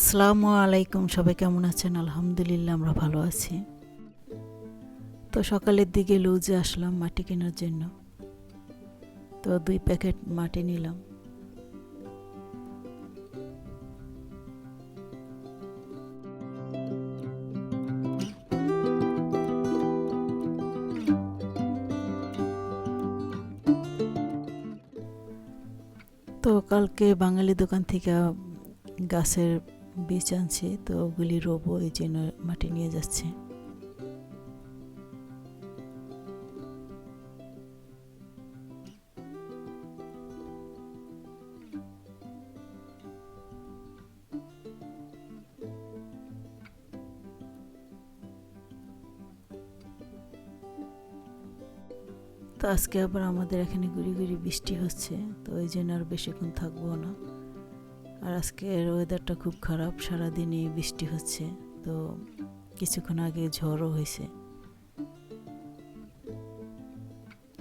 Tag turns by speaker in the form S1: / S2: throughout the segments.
S1: আসসালামু আলাইকুম, সবাই কেমন আছেন? আলহামদুলিল্লাহ, আমরা ভালো আছি। তো সকালের দিকে লুজে আসলাম মাটি কেনার জন্য। তো দুই প্যাকেট মাটি নিলাম। তো কালকে বাঙালি দোকান থেকে গাছের বীজ আনছি, তো ওগুলি রোবো এই জন্য মাটি নিয়ে যাচ্ছে। তো আজকে আবার আমাদের এখানে গুড়ি গুড়ি বৃষ্টি হচ্ছে, তো ওই জন্য আর বেশিক্ষণ থাকব না। আর আজকের ওয়েদারটা খুব খারাপ, সারাদিনই বৃষ্টি হচ্ছে, তো কিছুক্ষণ আগে ঝড়ও হয়েছে।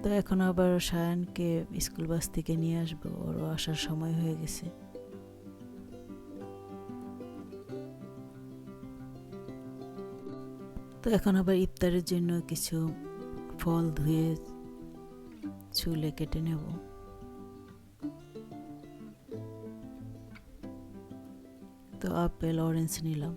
S1: তো এখন আবার সায়ানকে স্কুল বাস থেকে নিয়ে আসব, ওরও আসার সময় হয়ে গেছে। তো এখন আবার ইফতারের জন্য কিছু ফল ধুয়ে চুলে কেটে নেব। তো আপেল অরেঞ্জ নিলাম।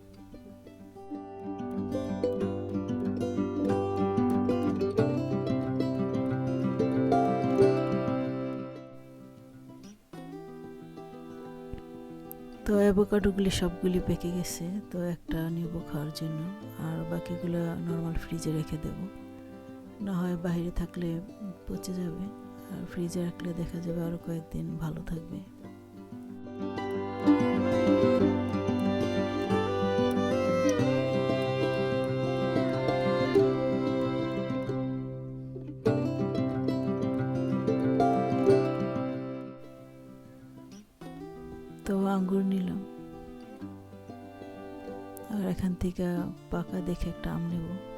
S1: তো অ্যাভোকাডোগুলি সবগুলি পেকে গেছে, তো একটা নিব খাওয়ার জন্য, আর বাকিগুলো নর্মাল ফ্রিজে রেখে দেব। না হয় বাইরে থাকলে পচে যাবে, আর ফ্রিজে রাখলে দেখা যাবে আরও কয়েকদিন ভালো থাকবে। থেকে পাকা দেখে একটা আম নেব।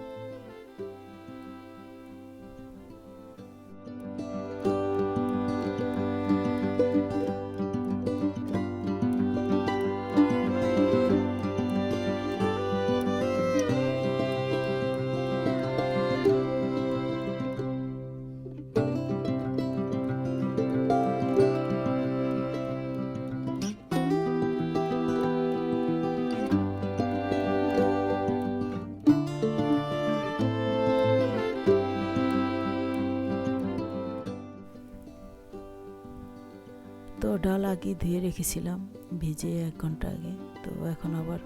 S1: তো ডাল আগে ধুয়ে রেখেছিলাম, ভিজে এক ঘণ্টা আগে। তো এখন আবার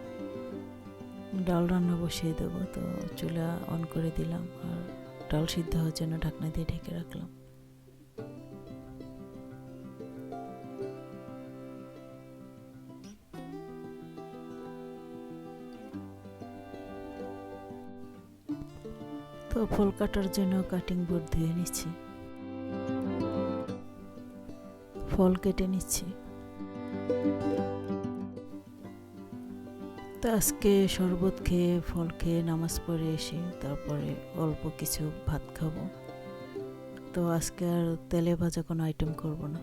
S1: ডাল রান্না বসিয়ে দেবো। তো চুলা অন করে দিলাম আর ডাল সিদ্ধ হওয়ার জন্য ঢাকনা দিয়ে ঢেকে রাখলাম। তো ফুল কাটার জন্য কাটিং বোর্ড ধুয়ে নিচ্ছি। ফল কেটে নিচ্ছি। তো আজকে শরবত খেয়ে, ফল খেয়ে নামাজ পড়ে এসে তারপরে অল্প কিছু ভাত খাব। তো আজকে আর তেলে ভাজা কোনো আইটেম করব না।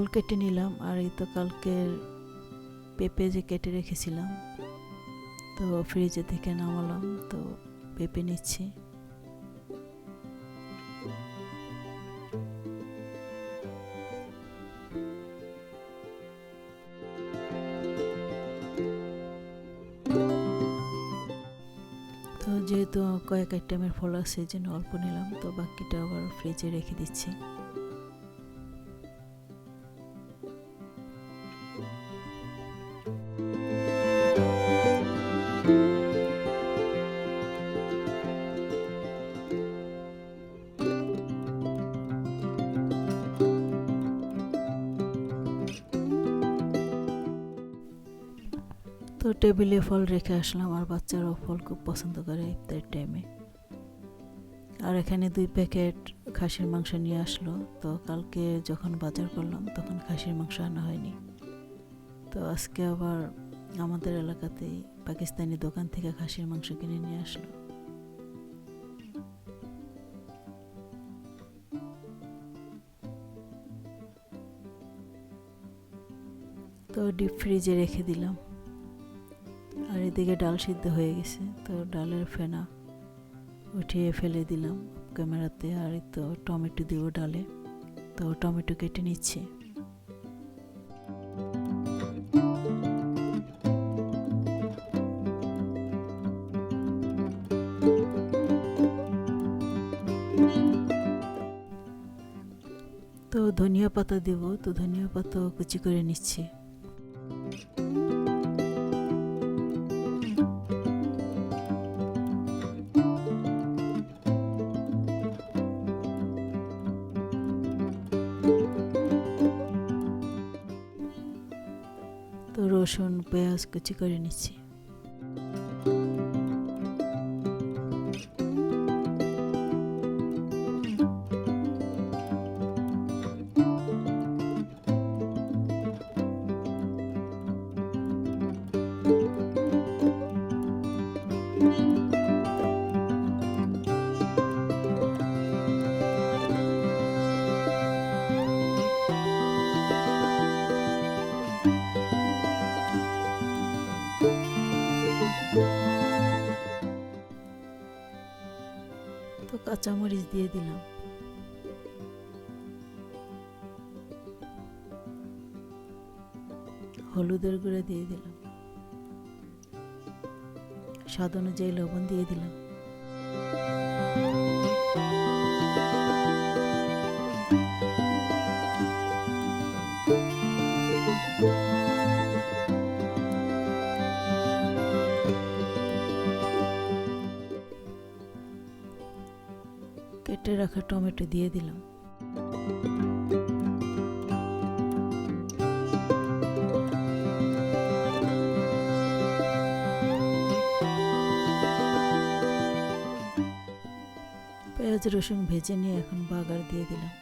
S1: ফল কেটে নিলাম আর এই তো কালকের পেঁপে যে কেটে রেখেছিলাম, তো ফ্রিজে থেকে নামালাম, তো পেঁপে নিচ্ছি। তো যেহেতু কয়েক আইটেমের ফল আছে জন্য অল্প নিলাম, তো বাকিটা আবার ফ্রিজে রেখে দিচ্ছি। তো টেবিলে ফল রেখে আসলাম, আর বাচ্চারাও ফল খুব পছন্দ করে ইফতারের টাইমে আর এখানে দুই প্যাকেট খাসির মাংস নিয়ে আসলো। তো কালকে যখন বাজার করলাম, তখন খাসির মাংস আনা হয়নি। তো আজকে আবার আমাদের এলাকাতেই পাকিস্তানি দোকান থেকে খাসির মাংস কিনে নিয়ে আসলো। তো ডিপ ফ্রিজে রেখে দিলাম। এদিকে ডাল সিদ্ধ হয়ে গেছে, তো ডালের ফেনা উঠিয়ে ফেলে দিলাম ক্যামেরাতে, আর তো টমেটো দিব ডালে, তো টমেটো কেটে নিচ্ছি। তো ধনিয়া পাতা দেব, তো ধনিয়া পাতা কুচি করে নিচ্ছি। তো রসুন পেঁয়াজ কুচি করে নিচ্ছি। কাঁচামরিচ দিয়ে দিলাম। হলুদের গুঁড়ো দিয়ে দিলাম। স্বাদ অনুযায়ী লবণ দিয়ে দিলাম। কেটে রাখা টমেটো দিয়ে দিলাম। পেঁয়াজ রসুন ভেজে নিয়ে এখন বাগার দিয়ে দিলাম।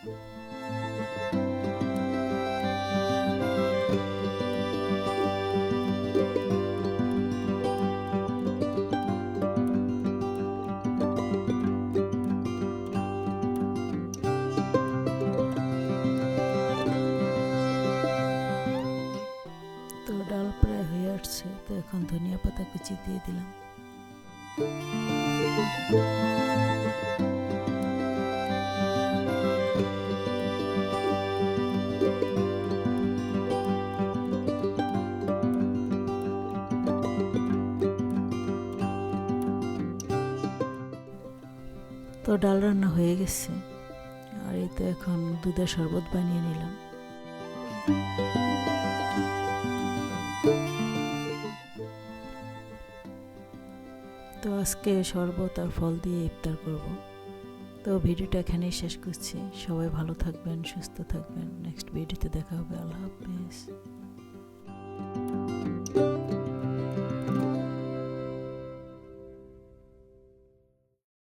S1: এখন ধনিয়া পাতা কুচি দিয়ে দিলাম। তো ডাল রান্না হয়ে গেছে। আর এই তো এখন দুধের শরবত বানিয়ে নিলাম। তো আজকে শরবত আর ফল দিয়ে ইফতার করব। তো ভিডিওটা এখানেই শেষ করছি। সবাই ভালো থাকবেন, সুস্থ থাকবেন। নেক্সট ভিডিওতে দেখা হবে। আল্লাহ হাফেজ।